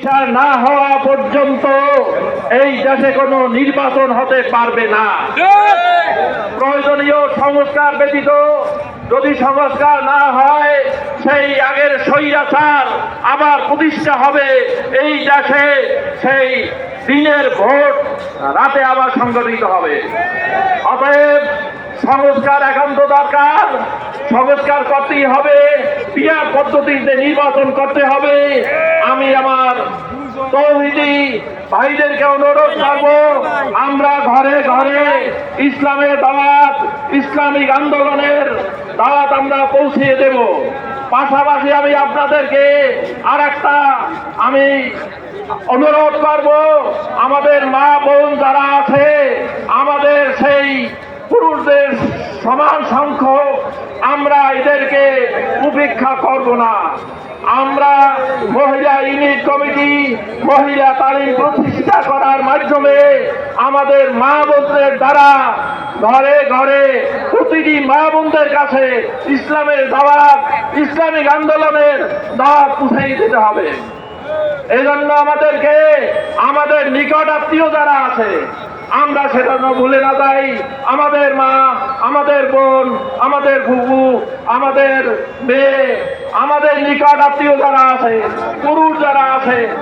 বিচার না হওয়া পর্যন্ত এই দেশে কোনো নির্বাচন হতে পারবে না। প্রয়োজনীয় সংস্কার ব্যতীত যদি সংস্কার না হয়, সেই আগের স্বৈরাচার আবার প্রতিষ্ঠা হবে এই দেশে। সেই দিনের ভোট রাতে আবার সংগঠিত হবে। অতএব সংস্কার একান্ত দরকার। সংস্কার করতেই হবে। পিয়ার পদ্ধতিতে নির্বাচন করতে হবে। আমি আমার তৌহিদি ভাইদেরকে অনুরোধ করব, আমরা ঘরে ঘরে ইসলামের দাওয়াত, ইসলামিক আন্দোলনের দাওয়াত আমরা পৌঁছিয়ে দেব। পাশাপাশি আমি আপনাদেরকে আর একটা আমি অনুরোধ করব, আমাদের মা বোন যারা আছে, আমাদের সেই পুরুষদের সমান সংখ্যক আমরা এদেরকে উপেক্ষা করব না। আমরা মহিলা ইউনিট কমিটি, মহিলা তালিম প্রতিষ্ঠা করার মাধ্যমে আমাদের মা বোনদের দ্বারা ঘরে ঘরে প্রতিটি মা বোনদের কাছে ইসলামের দাওয়াত, ইসলামিক আন্দোলনের দাওয়াত পৌঁছে দিতে হবে। এই জন্য আমাদেরকে আমাদের নিকট আত্মীয় যারা আছে আমরা সেটা না ভুলে না যাই। আমাদের মা, আমাদের বোন, আমাদের ঘুঘু আমাদের মেয়ে, আমাদের নিকট আত্মীয় যারা আছে, পুরুষ যারা আছে